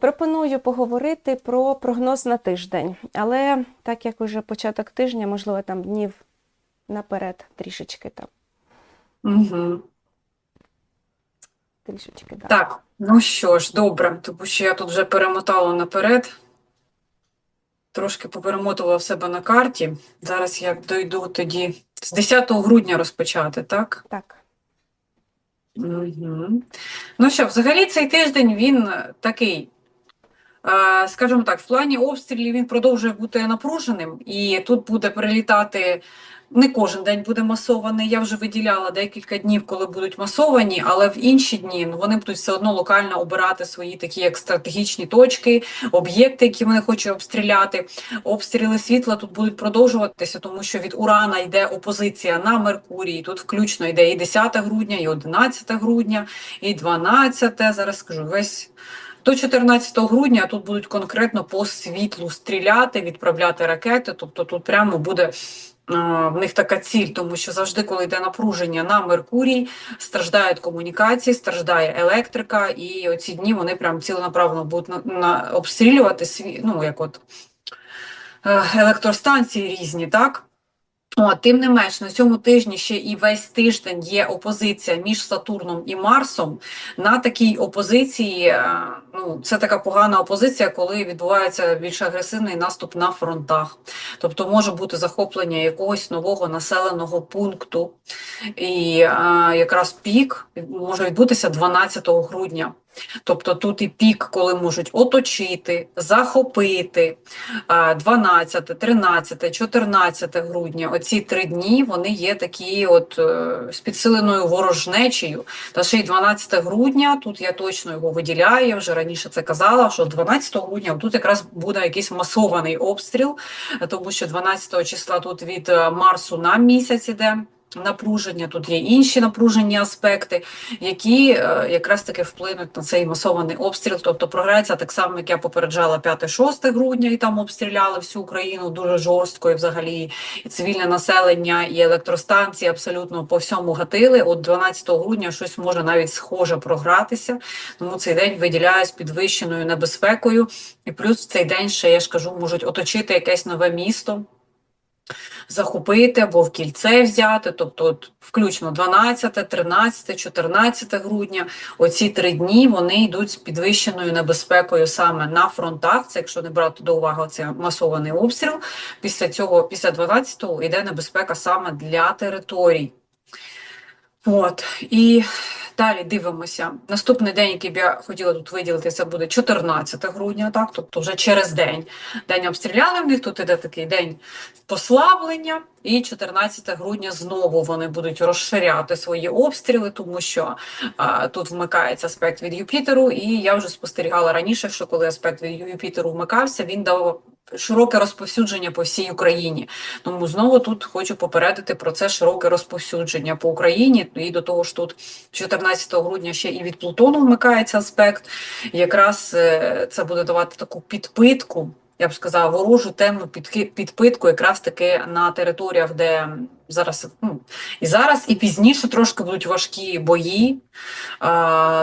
Пропоную поговорити про прогноз на тиждень, але так як уже початок тижня, можливо, там днів наперед трішечки там. Угу. Трішечки, да. Так, ну що ж, добре, тому що я тут вже перемотала наперед. Трошки поперемотувала в себе на карті. Зараз я дойду тоді з 10 грудня розпочати, так? Так. Угу. Ну що, взагалі цей тиждень він такий, скажімо так, в плані обстрілів він продовжує бути напруженим, і тут буде прилітати. Не кожен день буде масований. Я вже виділяла декілька днів, коли будуть масовані, але в інші дні ну, вони будуть все одно локально обирати свої такі як стратегічні точки, об'єкти, які вони хочуть обстріляти. Обстріли світла тут будуть продовжуватися, тому що від Урана йде опозиція на Меркурій. Тут включно йде і 10 грудня, і 11 грудня, і 12. Зараз скажу весь. До 14 грудня тут будуть конкретно по світлу стріляти, відправляти ракети. Тобто тут прямо буде в них така ціль, тому що завжди, коли йде напруження на Меркурій, страждають комунікації, страждає електрика, і оці дні вони прям ціленаправленно будуть на, на обстрілювати сві, ну як от е, електростанції різні, так? О, тим не менш, на цьому тижні ще і весь тиждень є опозиція між Сатурном і Марсом. На такій опозиції, е, ну це така погана опозиція, коли відбувається більш агресивний наступ на фронтах. Тобто може бути захоплення якогось нового населеного пункту, і а, якраз пік може відбутися 12 грудня. Тобто тут і пік, коли можуть оточити, захопити а, 12, 13, 14 грудня. Оці три дні вони є такі, от е, з підсиленою ворожнечею. Та ще й 12 грудня, тут я точно його виділяю. Я вже раніше це казала, що 12 грудня тут якраз буде якийсь масований обстріл, тому що 12 числа тут від е, Марсу на місяць іде. Напруження, тут є інші напружені аспекти, які е, якраз таки вплинуть на цей масований обстріл. Тобто програється так само, як я попереджала 5-6 грудня, і там обстріляли всю Україну дуже жорстко, і взагалі і цивільне населення, і електростанції абсолютно по всьому гатили. От 12 грудня щось може навіть схоже програтися. Тому цей день виділяю з підвищеною небезпекою. І плюс в цей день ще я ж кажу, можуть оточити якесь нове місто захопити або в кільце взяти, тобто от, включно 12, 13, 14 грудня. Оці три дні вони йдуть з підвищеною небезпекою саме на фронтах. Це якщо не брати до уваги цей масований обстріл. Після цього, після 12-го, йде небезпека саме для територій. От і далі дивимося. Наступний день, який б я хотіла тут виділити, це буде 14 грудня, так, тобто вже через день. День обстріляли в них, тут іде такий день послаблення, і 14 грудня знову вони будуть розширяти свої обстріли, тому що а, тут вмикається аспект від Юпітеру, і я вже спостерігала раніше, що коли аспект від Юпітеру вмикався, він дав широке розповсюдження по всій Україні. Тому знову тут хочу попередити про це широке розповсюдження по Україні. І до того ж, тут 14 грудня ще і від Плутону вмикається аспект. Якраз е, це буде давати таку підпитку. Я б сказала, ворожу темну підпитку, якраз таки на територіях, де зараз ну, і зараз, і пізніше трошки будуть важкі бої.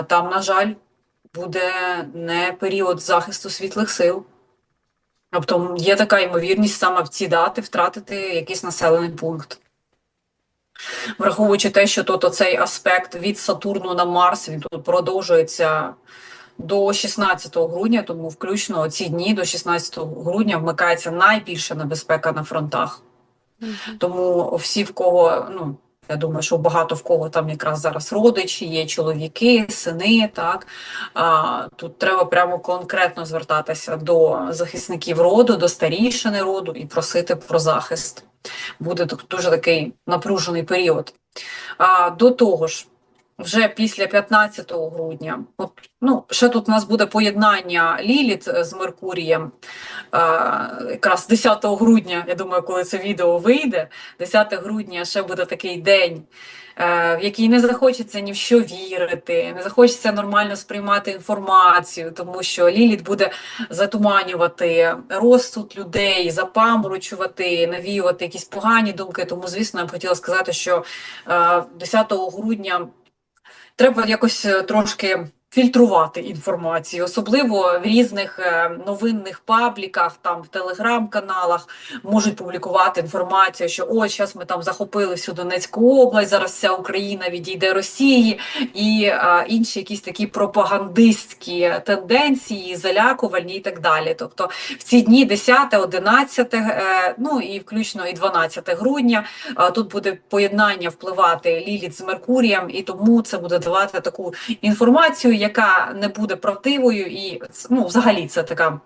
Там, на жаль, буде не період захисту світлих сил. Тобто є така ймовірність саме в ці дати втратити якийсь населений пункт. Враховуючи те, що тут оцей аспект від Сатурну на Марс, він тут продовжується до 16 грудня, тому включно ці дні до 16 грудня вмикається найбільша небезпека на фронтах. Тому всі, в кого, ну, я думаю, що багато в кого там якраз зараз родичі, є чоловіки, сини, так. А, тут треба прямо конкретно звертатися до захисників роду, до старішини роду і просити про захист. Буде дуже такий напружений період. А, до того ж, вже після 15 грудня, от, ну, ще тут у нас буде поєднання Ліліт з Меркурієм. А, якраз 10 грудня, я думаю, коли це відео вийде, 10 грудня ще буде такий день, е, в який не захочеться ні в що вірити, не захочеться нормально сприймати інформацію, тому що Ліліт буде затуманювати розсуд людей, запаморочувати, навіювати якісь погані думки. Тому, звісно, я б хотіла сказати, що е, 10 грудня треба якось е, трошки фільтрувати інформацію, особливо в різних е, новинних пабліках, там в телеграм-каналах можуть публікувати інформацію, що ось зараз ми там захопили всю Донецьку область, зараз вся Україна відійде Росії, і е, інші якісь такі пропагандистські тенденції, залякувальні і так далі. Тобто в ці дні 10, 11, е, ну і включно і 12 грудня, тут буде поєднання впливати Ліліт з Меркурієм, і тому це буде давати таку інформацію, яка не буде правдивою, і ну, взагалі це така.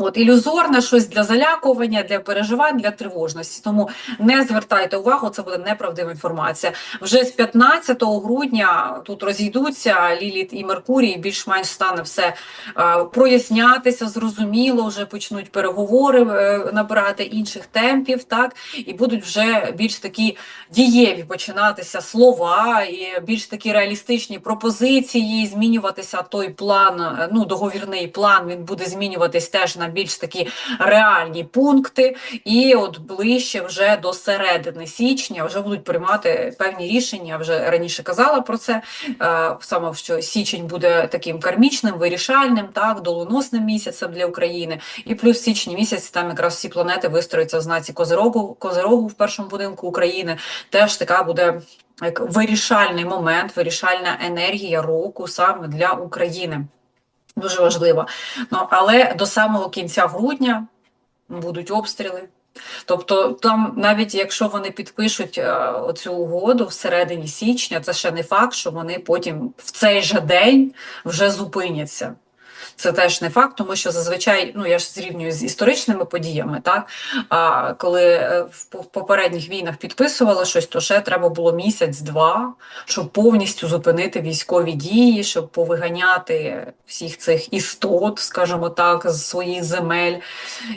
От ілюзорне щось для залякування, для переживань, для тривожності. Тому не звертайте увагу, це буде неправдива інформація. Вже з 15 грудня тут розійдуться Ліліт і Меркурій, більш-менш стане все е, прояснятися, зрозуміло, вже почнуть переговори е, набирати інших темпів, так і будуть вже більш такі дієві починатися слова, і більш такі реалістичні пропозиції, змінюватися той план, е, ну договірний план. Він буде змінюватись теж на більш такі реальні пункти. І от ближче вже до середини січня вже будуть приймати певні рішення. Вже раніше казала про це. е, Саме що січень буде таким кармічним, вирішальним, так доленосним місяцем для України. І плюс січні місяці там якраз всі планети вистроються в знаці Козирогу, Козирогу в першому будинку України. Теж така буде як вирішальний момент, вирішальна енергія року саме для України. Дуже важливо. Ну, але до самого кінця грудня будуть обстріли. Тобто, там, навіть якщо вони підпишуть е, оцю угоду всередині січня, це ще не факт, що вони потім в цей же день вже зупиняться. Це теж не факт, тому що зазвичай, ну я ж зрівнюю з історичними подіями, так а коли е, в попередніх війнах підписували щось, то ще треба було місяць-два, щоб повністю зупинити військові дії, щоб повиганяти всіх цих істот, скажімо так, з своїх земель,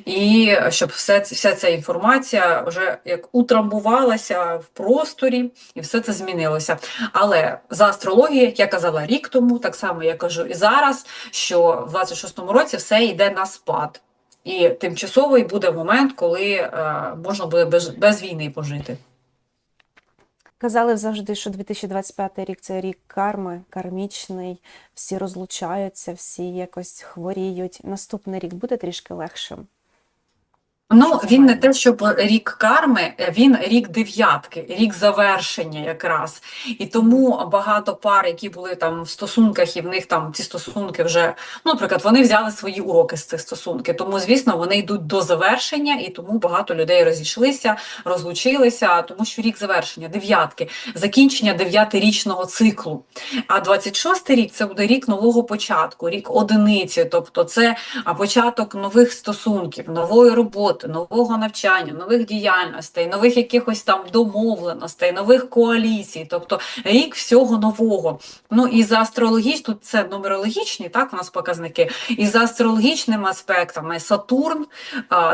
і щоб все, вся ця інформація вже як утрамбувалася в просторі, і все це змінилося. Але за астрологією, як я казала рік тому, так само я кажу і зараз, що в 26-му році все йде на спад. І тимчасовий буде момент, коли е, можна буде без, без війни пожити. Казали завжди, що 2025 рік це рік карми, кармічний, всі розлучаються, всі якось хворіють. Наступний рік буде трішки легшим. Ну, він не те, щоб рік карми, він рік дев'ятки, рік завершення якраз. І тому багато пар, які були там в стосунках, і в них там ці стосунки вже, ну, наприклад, вони взяли свої уроки з цих стосунків. Тому, звісно, вони йдуть до завершення, і тому багато людей розійшлися, розлучилися, тому що рік завершення, дев'ятки, закінчення дев'ятирічного циклу. А 26-й рік це буде рік нового початку, рік одиниці, тобто це початок нових стосунків, нової роботи, нового навчання, нових діяльностей, нових якихось там домовленостей, нових коаліцій, тобто рік всього нового. Ну і за астрологічні, тут це нумерологічні, так, у нас показники, і за астрологічними аспектами Сатурн,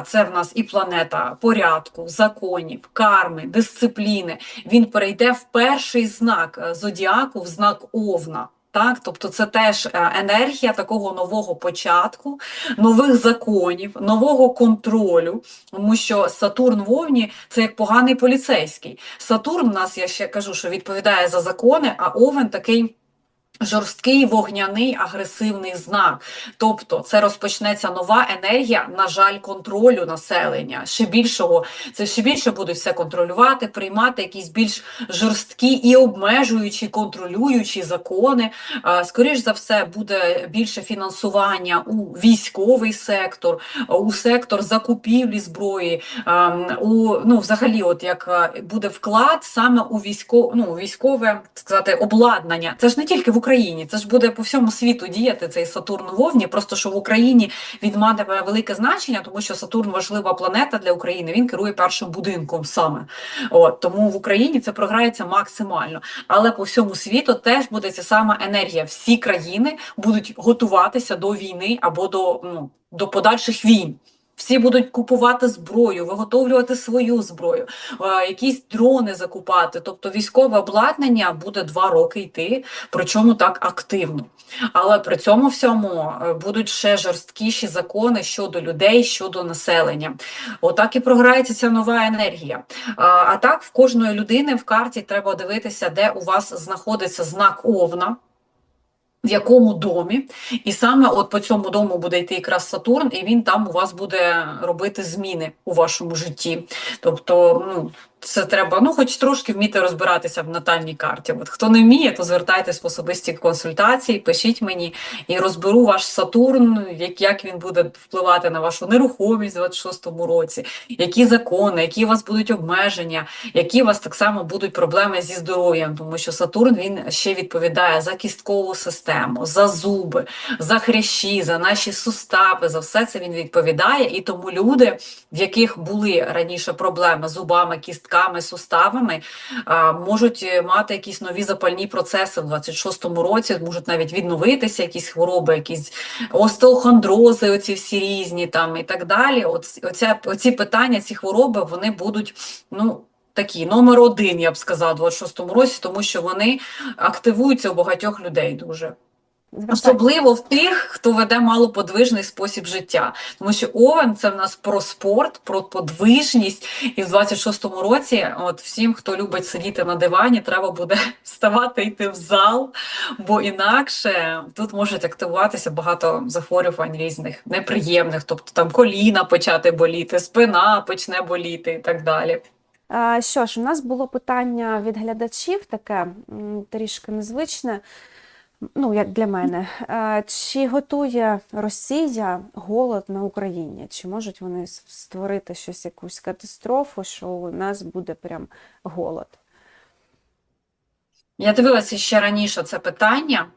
це в нас і планета порядку, законів, карми, дисципліни. Він перейде в перший знак е, зодіаку, в знак Овна. Так, тобто це теж е, енергія такого нового початку, нових законів, нового контролю, тому що Сатурн в Овні це як поганий поліцейський. Сатурн у нас, я ще кажу, що відповідає за закони, а Овен такий. Жорсткий вогняний агресивний знак, тобто це розпочнеться нова енергія, на жаль, контролю населення. Ще більшого це ще більше будуть все контролювати, приймати якісь більш жорсткі і обмежуючі, контролюючі закони. А, Скоріш за все, буде більше фінансування у військовий сектор, у сектор закупівлі зброї, у ну, взагалі, от як буде вклад саме у військо, ну, військове сказати, обладнання. Це ж не тільки в Україні, це ж буде по всьому світу діяти цей Сатурн в Овні. Просто що в Україні він матиме велике значення, тому що Сатурн важлива планета для України. Він керує першим будинком саме. От тому в Україні це програється максимально. Але по всьому світу теж буде ця сама енергія. Всі країни будуть готуватися до війни або до, ну, до подальших війн. Всі будуть купувати зброю, виготовлювати свою зброю, е, якісь дрони закупати. Тобто військове обладнання буде два роки йти, причому так активно. Але при цьому всьому е, будуть ще жорсткіші закони щодо людей, щодо населення. Отак і програється ця нова енергія. А, а так, в кожної людини в карті треба дивитися, де у вас знаходиться знак Овна. В якому домі, і саме от по цьому дому буде йти якраз Сатурн, і він там у вас буде робити зміни у вашому житті. Тобто, ну, це треба, ну, хоч трошки вміти розбиратися в натальній карті. От хто не вміє, то звертайтесь в особисті консультації, пишіть мені і розберу ваш Сатурн, як, як він буде впливати на вашу нерухомість у 26-му році, які закони, які у вас будуть обмеження, які у вас так само будуть проблеми зі здоров'ям, тому що Сатурн він ще відповідає за кісткову систему, за зуби, за хрящі, за наші сустави, за все це він відповідає. І тому люди, в яких були раніше проблеми з зубами, кістками, суставами, можуть е, мати якісь нові запальні процеси в 26-му році, можуть навіть відновитися якісь хвороби, якісь остеохондрози, оці всі різні там і так далі. Оц, оця, оці питання, ці хвороби, вони будуть, ну. Такі номер один, я б сказала, у 26-му році, тому що вони активуються у багатьох людей дуже. Особливо в тих, хто веде малоподвижний спосіб життя. Тому що Овен це в нас про спорт, про подвижність. І в 26-му році, от всім, хто любить сидіти на дивані, треба буде вставати йти в зал, бо інакше тут можуть активуватися багато захворювань різних, неприємних, тобто там коліна почати боліти, спина почне боліти і так далі. Що ж, у нас було питання від глядачів таке трішки незвичне, ну, як для мене. Чи готує Росія голод на Україні? Чи можуть вони створити щось, якусь катастрофу, що у нас буде прям голод? Я дивилася ще раніше це питання,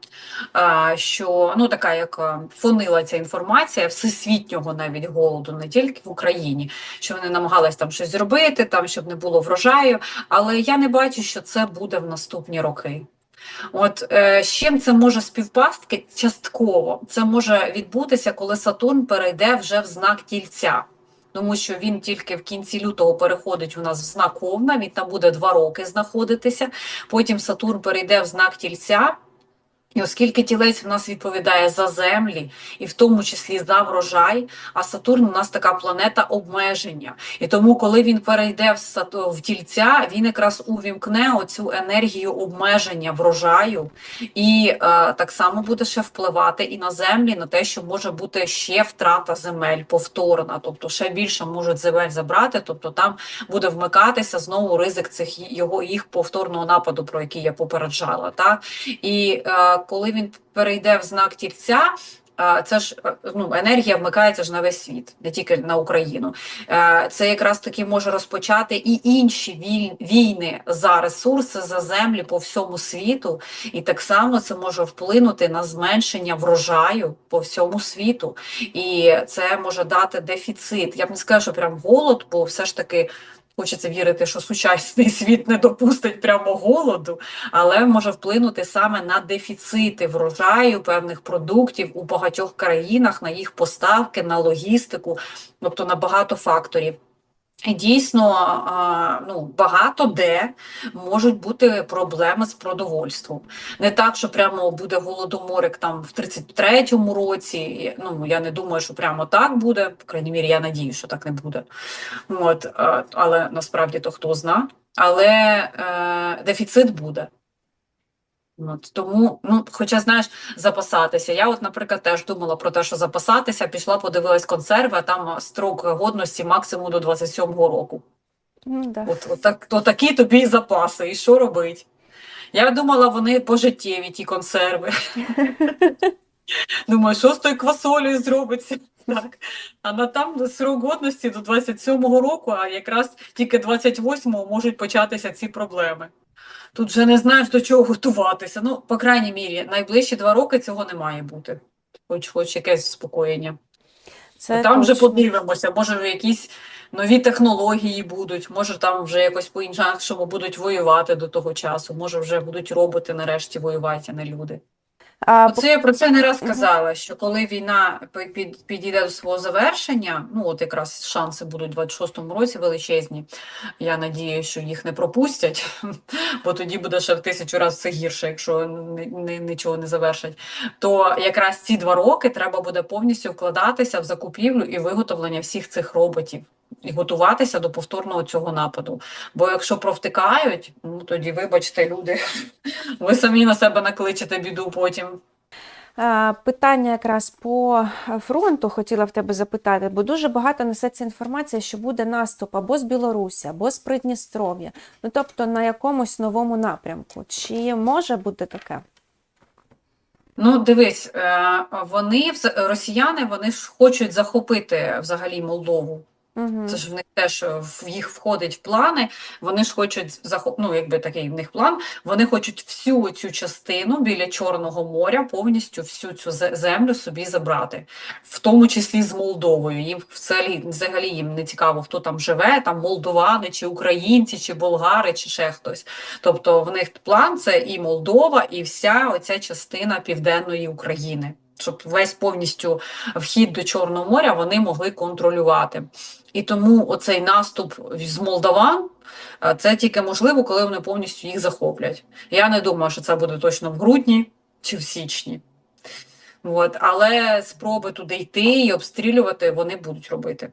що ну така як фонила ця інформація всесвітнього навіть голоду, не тільки в Україні, що вони намагались там щось зробити, там щоб не було врожаю, але я не бачу, що це буде в наступні роки. От е, з чим це може співпасти частково? Це може відбутися, коли Сатурн перейде вже в знак тільця. Тому що він тільки в кінці лютого переходить у нас в знак Овна, він там буде два роки знаходитися. Потім Сатурн перейде в знак тільця. І оскільки тілець в нас відповідає за землі, і в тому числі за врожай, а Сатурн у нас така планета обмеження. І тому, коли він перейде в, тільця, він якраз увімкне оцю енергію обмеження врожаю, і е, так само буде ще впливати і на землі, на те, що може бути ще втрата земель повторна, тобто ще більше можуть земель забрати, тобто там буде вмикатися знову ризик цих його їх повторного нападу, про який я попереджала. Так? І е, коли він перейде в знак тільця. Це ж е, ну, енергія вмикається ж на весь світ, не тільки на Україну. Е, Це якраз таки може розпочати і інші війни за ресурси, за землі по всьому світу, і так само це може вплинути на зменшення врожаю по всьому світу. І це може дати дефіцит. Я б не скажу, що прям голод, бо все ж таки. Хочеться вірити, що сучасний світ не допустить прямо голоду, але може вплинути саме на дефіцити врожаю певних продуктів у багатьох країнах, на їх поставки, на логістику, тобто на багато факторів. Дійсно, ну, багато де можуть бути проблеми з продовольством. Не так, що прямо буде голодоморик там в 33-му році. Ну, я не думаю, що прямо так буде. По крайній мірі, я надію, що так не буде. От, але насправді то хто зна. Але е, дефіцит буде. От, тому, ну, хоча, знаєш, запасатися. Я, от, наприклад, теж думала про те, що запасатися, пішла, подивилась консерви, а там строк годності максимум до 27-го року. Ну, да. От, от, так, то такі тобі запаси, і що робить? Я думала, вони пожиттєві, ті консерви. Думаю, що з тою квасолею зробиться? Так. А на там срок годності до 27-го року, а якраз тільки 28-го можуть початися ці проблеми. Тут вже не знаєш до чого готуватися. Ну, по крайній мірі, найближчі два роки цього не має бути. Хоч, хоч якесь заспокоєння. Це Там вже подивимося, може якісь нові технології будуть, може там вже якось по-іншому будуть воювати до того часу, може вже будуть роботи нарешті воювати, а не люди. А, Оце я про це не раз казала, що коли війна під, підійде до свого завершення, ну от якраз шанси будуть у 26-му році величезні. Я надію, що їх не пропустять, бо тоді буде ще в тисячу разів все гірше, якщо нічого не завершать. То якраз ці два роки треба буде повністю вкладатися в закупівлю і виготовлення всіх цих роботів. І готуватися до повторного цього нападу. Бо якщо провтикають, ну тоді, вибачте, люди, ви самі на себе накличете біду потім. Е, Питання якраз по фронту хотіла в тебе запитати, бо дуже багато несеться інформація, що буде наступ або з Білорусі, або з Придністров'я, ну тобто на якомусь новому напрямку. Чи може бути таке? Ну, дивись, е, вони росіяни, вони ж хочуть захопити взагалі Молдову. Угу. Це ж в них теж е, в їх входить в плани. Вони ж хочуть захоп... ну, якби такий в них план. Вони хочуть всю цю частину біля Чорного моря, повністю всю цю землю собі забрати, в тому числі з Молдовою. Їм взагалі, взагалі їм не цікаво, хто там живе, там молдовани, чи українці, чи болгари, чи ще хтось. Тобто в них план це і Молдова, і вся оця частина південної України. Щоб весь повністю вхід до Чорного моря вони могли контролювати. І тому оцей наступ з молдаван е, це тільки можливо, коли вони повністю їх захоплять. Я не думаю, що це буде точно в грудні чи в січні. От. Але спроби туди йти і обстрілювати вони будуть робити.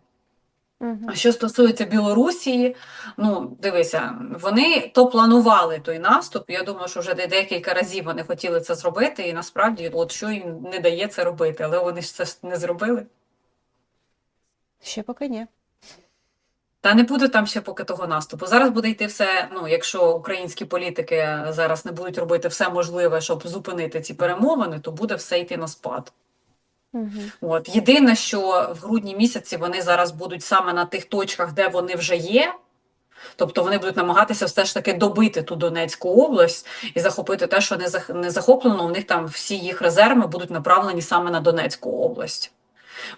Угу. А що стосується Білорусі, ну дивися, вони то планували той наступ. Я думаю, що вже декілька разів вони хотіли це зробити, і насправді, от що їм не дає це робити, але вони ж це не зробили. Ще поки ні. Та не буде там ще поки того наступу. Зараз буде йти все. Ну, якщо українські політики зараз не будуть робити все можливе, щоб зупинити ці перемовини, то буде все йти на спад. Угу. От єдине, що в грудні місяці вони зараз будуть саме на тих точках, де вони вже є. Тобто вони будуть намагатися все ж таки добити ту Донецьку область і захопити те, що не зах- захоплено. У них там всі їх резерви будуть направлені саме на Донецьку область.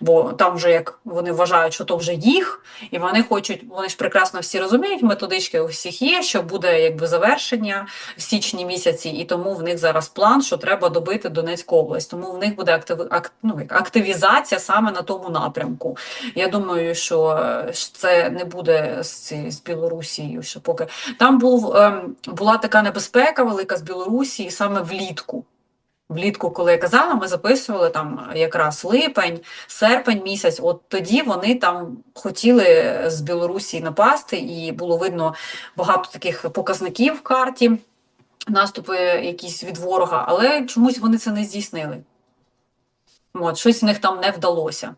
Бо там вже як вони вважають, що то вже їх, і вони хочуть, вони ж прекрасно всі розуміють, методички у всіх є, що буде якби завершення в січні місяці, і тому в них зараз план, що треба добити Донецьку область. Тому в них буде актив, ак, ну, активізація саме на тому напрямку. Я думаю, що е, це не буде з, з Білорусією, що поки там був ем, була така небезпека велика з Білорусі саме влітку. Влітку, коли я казала, ми записували там якраз липень, серпень місяць. От тоді вони там хотіли з Білорусі напасти, і було видно багато таких показників в карті, наступи якісь від ворога, але чомусь вони це не здійснили. От, щось в них там не вдалося.